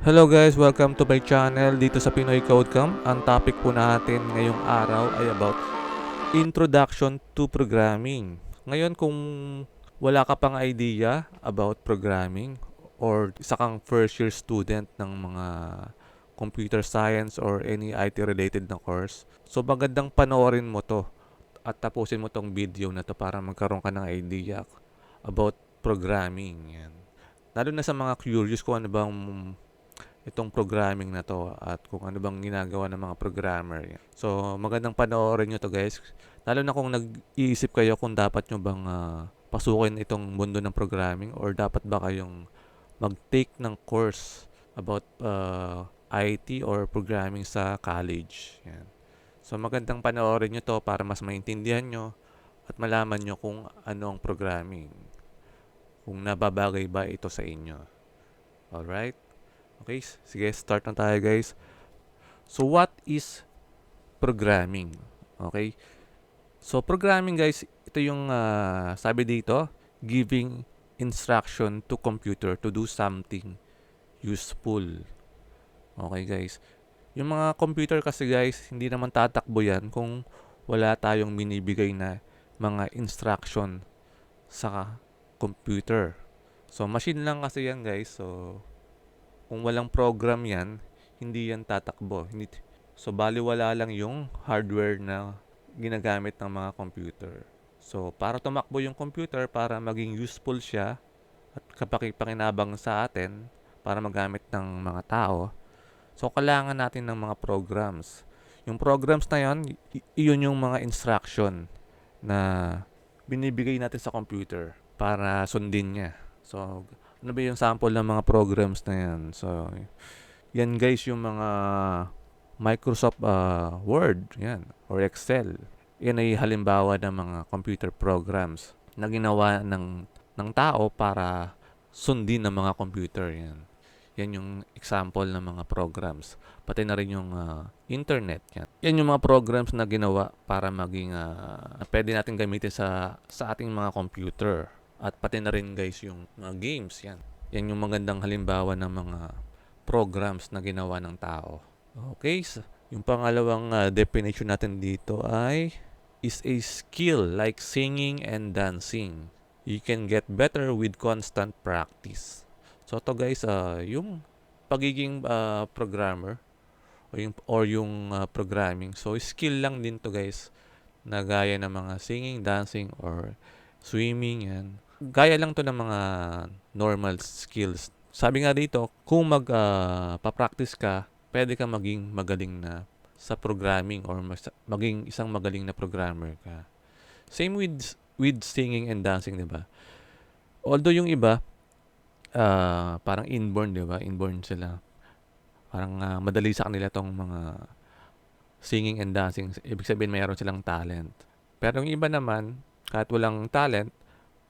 Hello guys, welcome to my channel dito sa Pinoy Code Camp. Ang topic po natin ngayong araw ay about Introduction to Programming. Ngayon kung wala ka pang idea about programming or isa kang first year student ng mga computer science or any IT related na course, so magandang panoorin mo to at tapusin mo tong video na to para magkaroon ka ng idea about programming. Yan. Lalo na sa mga curious kung ano bang itong programming na to at kung ano bang ginagawa ng mga programmer. So, magandang panoorin nyo to guys. Lalo na kung nag-iisip kayo kung dapat nyo bang ah, pasukin itong mundo ng programming or dapat ba kayong mag-take ng course about ah, IT or programming sa college. Yan. So, magandang panoorin nyo to para mas maintindihan nyo at malaman nyo kung ano ang programming. Kung nababagay ba ito sa inyo. Alright? Okay, sige, start na tayo guys. So, what is programming? Okay? So, programming guys, ito yung ah, sabi dito, giving instruction to computer to do something useful. Okay guys. Yung mga computer kasi guys, hindi naman tatakbo yan kung wala tayong binibigay na mga instruction sa computer. So, machine lang kasi yan guys. So, kung walang program yan, hindi yan tatakbo. Hindi, so, baliwala lang yung hardware na ginagamit ng mga computer. So, para tumakbo yung computer, para maging useful siya at kapakipakinabang sa atin, para magamit ng mga tao, so, kailangan natin ng mga programs. Yung programs na yon, iyon yung mga instruction na binibigay natin sa computer para sundin niya. So, ano ba yung sample ng mga programs na yan? So, yan guys yung mga Microsoft ah, Word, yan, or Excel. Yan ay halimbawa ng mga computer programs na ginawa ng, ng tao para sundin ng mga computer yan. Yan yung example ng mga programs. Pati na rin yung ah, internet. Yan. yan yung mga programs na ginawa para maging ah, pwede natin gamitin sa, sa ating mga computer. At pati na rin guys yung mga games. Yan. Yan yung magandang halimbawa ng mga programs na ginawa ng tao. Okay, so, yung pangalawang ah, definition natin dito ay is a skill like singing and dancing. You can get better with constant practice. So to guys, ah, yung pagiging ah, programmer o yung or yung ah, programming. So skill lang din to guys na gaya ng mga singing, dancing or swimming yan. Gaya lang to ng mga normal skills. Sabi nga dito, kung mag ah, pa-practice ka, pwede ka maging magaling na sa programming or maging isang magaling na programmer ka. Same with with singing and dancing, 'di ba? Although yung iba ah, parang inborn, 'di ba? Inborn sila. Parang ah, madali sa kanila tong mga singing and dancing. Ibig sabihin mayroon silang talent. Pero yung iba naman, kahit walang talent,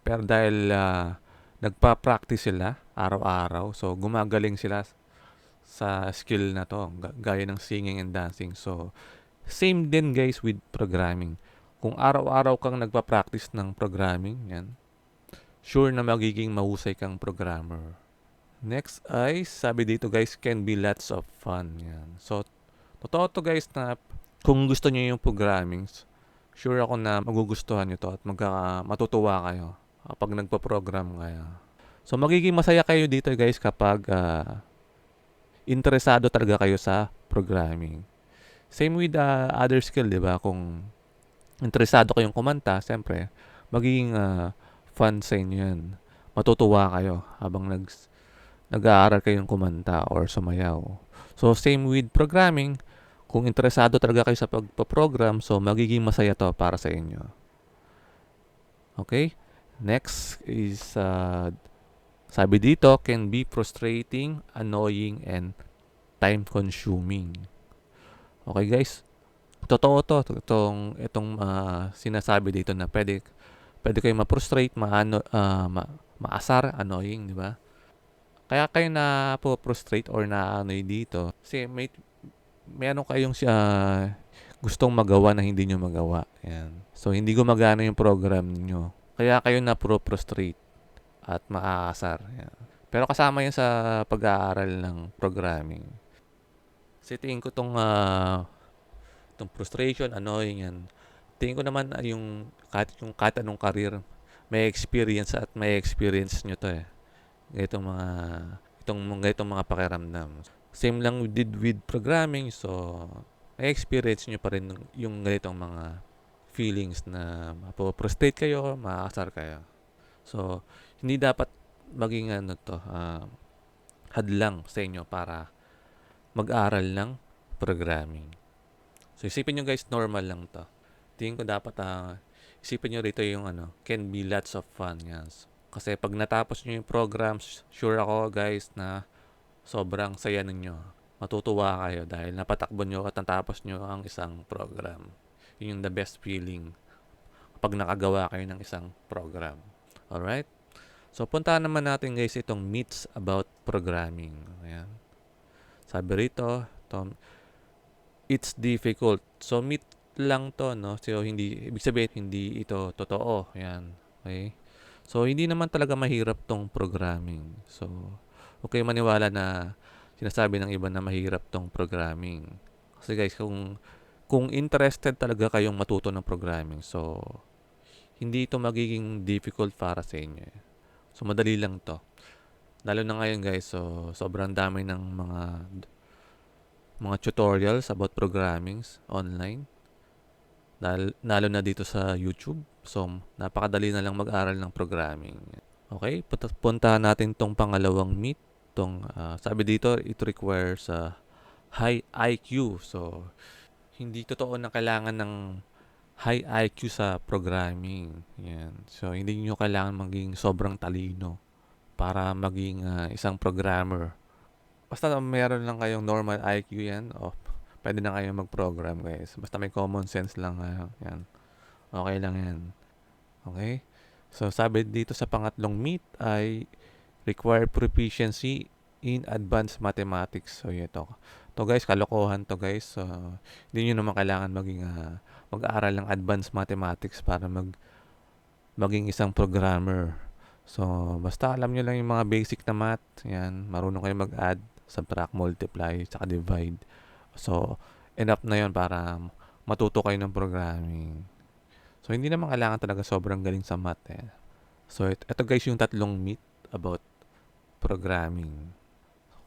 pero dahil ah, nagpa-practice sila araw-araw, so gumagaling sila sa skill na to, ga- gaya ng singing and dancing. So, same din guys with programming. Kung araw-araw kang nagpa-practice ng programming, yan, sure na magiging mahusay kang programmer. Next ay, sabi dito guys, can be lots of fun. Yan. So, totoo to guys na kung gusto niyo yung programming, sure ako na magugustuhan niyo to at magka, matutuwa kayo kapag nagpa-program kayo. So, magiging masaya kayo dito guys kapag ah, interesado talaga kayo sa programming. Same with uh, other skill, di ba? Kung interesado kayong kumanta, siyempre, magiging ah, fun sa inyo yan. Matutuwa kayo habang nag, nag-aaral kayong kumanta or sumayaw. So, same with programming. Kung interesado talaga kayo sa pagpa-program, so magiging masaya to para sa inyo. Okay? Next is, uh, sabi dito, can be frustrating, annoying, and time-consuming. Okay guys? Totoo to. Itong, itong ah, sinasabi dito na pwede, pwede kayo ma-frustrate, maano, ah, ma, maasar, annoying, di ba? Kaya kayo na po frustrate or na-annoy dito. Kasi may, may ano kayong siya gustong magawa na hindi nyo magawa. Yan. So, hindi gumagana yung program nyo. Kaya kayo na pro frustrate at maaasar. Yan. Pero kasama yan sa pag-aaral ng programming. Kasi tingin ko tong, ah, tong frustration, annoying yan. Tingin ko naman yung kahit yung kahit anong career, may experience at may experience nyo to eh. Ganitong mga itong ganitong mga pakiramdam. Same lang we did with programming, so may experience nyo pa rin yung ganitong mga feelings na mapo-frustrate kayo, maasar kayo. So, hindi dapat maging ano to, ah, hadlang sa inyo para mag-aral ng programming. So, isipin nyo guys, normal lang to. Tingin ko dapat, ah, isipin nyo rito yung ano, can be lots of fun. Yan. Kasi pag natapos nyo yung programs, sure ako guys na sobrang saya ninyo. Matutuwa kayo dahil napatakbo nyo at natapos nyo ang isang program. Yun yung the best feeling kapag nakagawa kayo ng isang program. Alright? So, puntahan naman natin guys itong myths about programming. Ayan. Sabi rito, to, it's difficult. So, myth lang to, no? So, hindi, ibig sabihin, hindi ito totoo. Ayan. Okay? So, hindi naman talaga mahirap tong programming. So, okay maniwala na sinasabi ng iba na mahirap tong programming. Kasi guys, kung kung interested talaga kayong matuto ng programming, so hindi ito magiging difficult para sa inyo. eh. So madali lang to. Lalo na ngayon guys, so sobrang dami ng mga mga tutorials about programming online. Lalo, na dito sa YouTube. So napakadali na lang mag-aral ng programming. Okay, punta, puntahan natin tong pangalawang meet. Tong, ah, sabi dito, it requires a high IQ. So, hindi totoo na kailangan ng high IQ sa programming. Yan. So, hindi nyo kailangan maging sobrang talino para maging ah, isang programmer. Basta meron lang kayong normal IQ yan, oh, pwede na kayong mag-program guys. Basta may common sense lang kayo. Yan. Okay lang yan. Okay? So, sabi dito sa pangatlong meet ay require proficiency in advanced mathematics. So, ito. To guys, kalokohan to guys. So, hindi nyo naman kailangan maging ah, mag-aaral ng advanced mathematics para mag maging isang programmer. So, basta alam nyo lang yung mga basic na math. Yan, marunong kayo mag-add, subtract, multiply, saka divide. So, enough na yon para matuto kayo ng programming. So, hindi naman kailangan talaga sobrang galing sa math. Eh. So, it, ito guys yung tatlong myth about programming.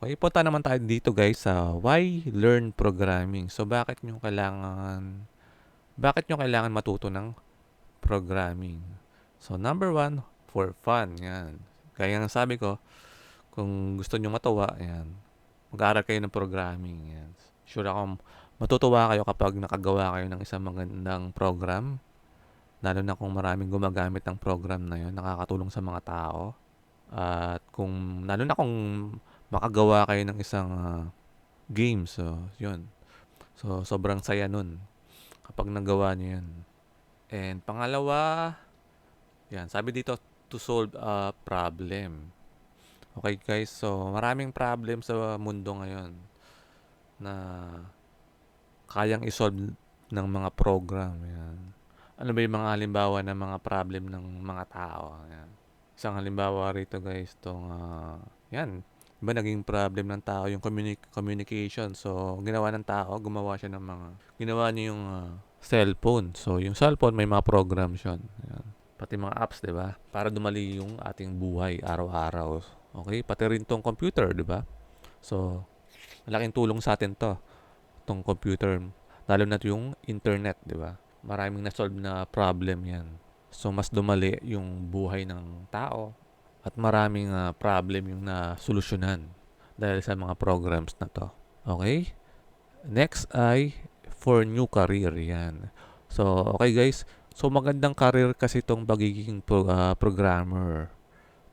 Okay, punta naman tayo dito guys sa why learn programming. So, bakit nyo kailangan bakit nyo kailangan matuto ng programming? So, number one, for fun. Yan. Kaya nga sabi ko, kung gusto nyo matuwa, yan, mag-aaral kayo ng programming. Yan. Sure ako, matutuwa kayo kapag nakagawa kayo ng isang magandang program. Lalo na kung maraming gumagamit ng program na yun, nakakatulong sa mga tao. At kung, lalo na kung makagawa kayo ng isang ah, game. So, yun. So, sobrang saya nun kapag nagawa niyo yan. And pangalawa, yan, sabi dito, to solve a problem. Okay guys, so maraming problem sa mundo ngayon na kayang isolve ng mga program. Yan. Ano ba yung mga halimbawa ng mga problem ng mga tao? Yan. Isang halimbawa rito guys, tong ah, yan, Diba naging problem ng tao yung communi- communication. So, ginawa ng tao, gumawa siya ng mga, ginawa niya yung ah, cellphone. So, yung cellphone may mga programs yun. Ayan. Pati mga apps, di ba? Para dumali yung ating buhay araw-araw. Okay? Pati rin tong computer, di ba? So, malaking tulong sa atin to. Tong computer. Lalo na yung internet, di ba? Maraming na-solve na problem yan. So, mas dumali yung buhay ng tao, at maraming ah, problem yung na solusyonan dahil sa mga programs na to. Okay? Next ay for new career yan. So, okay guys. So, magandang career kasi itong pagiging pro- ah, programmer.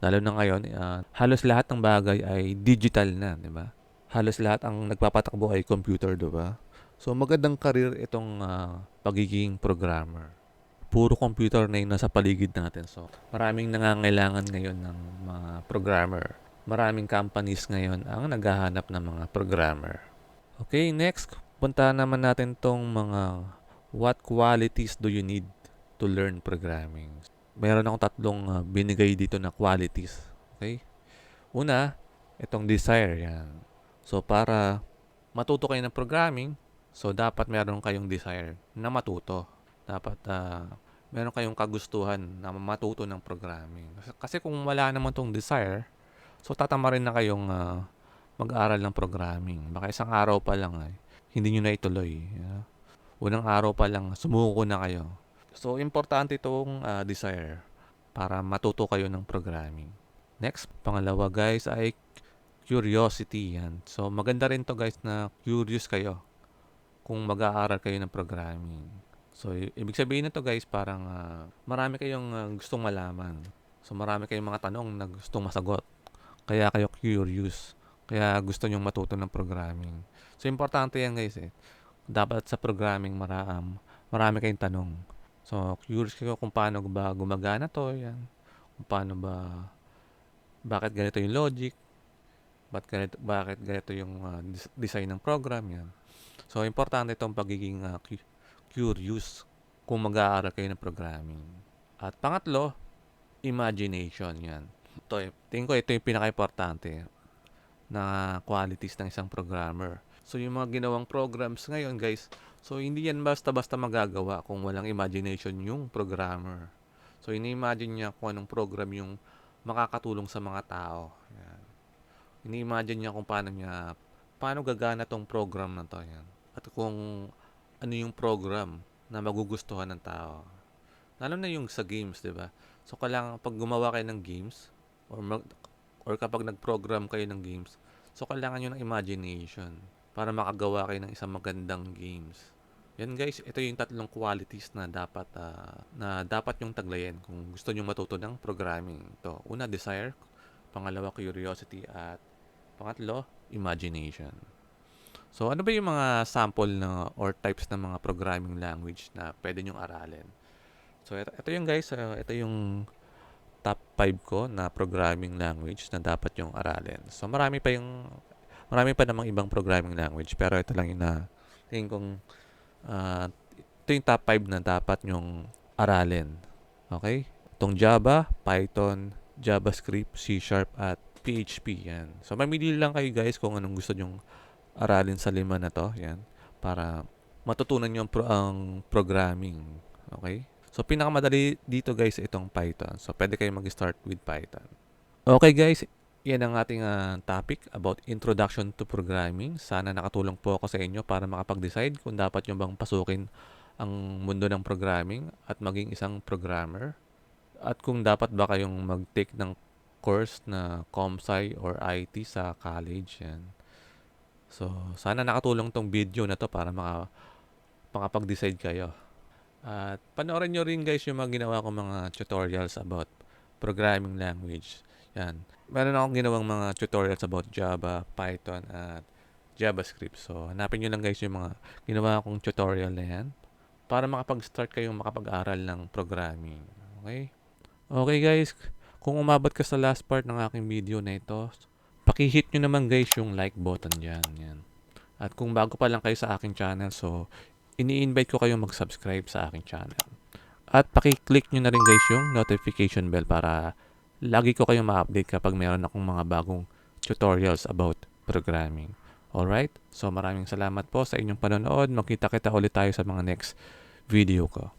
Lalo na ngayon, ah, halos lahat ng bagay ay digital na, di ba? Halos lahat ang nagpapatakbo ay computer, di ba? So, magandang career itong ah, pagiging programmer puro computer na yung nasa paligid natin. So, maraming nangangailangan ngayon ng mga programmer. Maraming companies ngayon ang naghahanap ng mga programmer. Okay, next, punta naman natin tong mga what qualities do you need to learn programming. Meron akong tatlong uh, binigay dito na qualities. Okay? Una, itong desire yan. So para matuto kayo ng programming, so dapat meron kayong desire na matuto. Dapat ah, meron kayong kagustuhan na matuto ng programming. Kasi, kung wala naman tong desire, so tatama rin na kayong ah, mag-aral ng programming. Baka isang araw pa lang ay hindi nyo na ituloy. yeah. Unang araw pa lang, sumuko na kayo. So, importante itong ah, desire para matuto kayo ng programming. Next, pangalawa guys ay curiosity yan. So, maganda rin to guys na curious kayo kung mag-aaral kayo ng programming. So, ibig sabihin nito guys, parang ah, marami kayong ah, gustong malaman. So, marami kayong mga tanong na gustong masagot. Kaya kayo curious. Kaya gusto nyong matuto ng programming. So, importante yan guys eh. Dapat sa programming maraam, marami kayong tanong. So, curious kayo kung paano ba gumagana to, yan. Kung paano ba, bakit ganito yung logic, bakit ganito, bakit ganito yung des- design ng program, yan. So, importante itong pagiging cu- curious kung mag-aaral kayo ng programming. At pangatlo, imagination, yan. Ito, tingin ko ito yung pinaka-importante na qualities ng isang programmer. So, yung mga ginawang programs ngayon, guys, so hindi yan basta-basta magagawa kung walang imagination yung programmer. So, ini-imagine niya kung anong program yung makakatulong sa mga tao. Yan. Ini-imagine niya kung paano niya, paano gagana tong program na to. Yan. At kung ano yung program na magugustuhan ng tao. Lalo na yung sa games, di ba? So, kailangan pag gumawa kayo ng games, or, mag, or kapag nag-program kayo ng games, so kailangan nyo ng imagination para makagawa kayo ng isang magandang games. Yan guys, ito yung tatlong qualities na dapat ah, na dapat yung taglayin kung gusto nyo matuto ng programming. To, una, desire. Pangalawa, curiosity. At pangatlo, imagination. So, ano ba yung mga sample na or types ng mga programming language na pwede nyong aralin? So, ito, ito yung guys, ah, ito yung top 5 ko na programming language na dapat yung aralin. So, marami pa yung marami pa namang ibang programming language pero ito lang yung na tingin kong ah, ito yung top 5 na dapat nyong aralin. Okay? Itong Java, Python, JavaScript, C Sharp at PHP yan. So mamili lang kayo guys kung anong gusto nyong aralin sa lima na to, yan, para matutunan nyo ang, pro- ang programming. Okay? So pinakamadali dito guys itong Python. So pwede kayo mag-start with Python. Okay guys, yan ang ating ah, topic about introduction to programming. Sana nakatulong po ako sa inyo para makapag-decide kung dapat nyo bang pasukin ang mundo ng programming at maging isang programmer. At kung dapat ba kayong mag-take ng course na ComSci or IT sa college. Yan. So, sana nakatulong tong video na to para maka, makapag-decide kayo. At panoorin nyo rin guys yung mga ginawa kong mga tutorials about programming language. Yan. Meron akong ginawang mga tutorials about Java, Python, at JavaScript. So, hanapin nyo lang guys yung mga ginawa kong tutorial na yan para makapag-start kayong makapag-aral ng programming. Okay? Okay guys, kung umabot ka sa last part ng aking video na ito, pakihit nyo naman guys yung like button dyan. Yan. At kung bago pa lang kayo sa aking channel, so ini-invite ko kayong mag-subscribe sa aking channel. At paki-click nyo na rin guys yung notification bell para lagi ko kayong ma-update kapag meron akong mga bagong tutorials about programming. Alright? So maraming salamat po sa inyong panonood. Magkita-kita ulit tayo sa mga next video ko.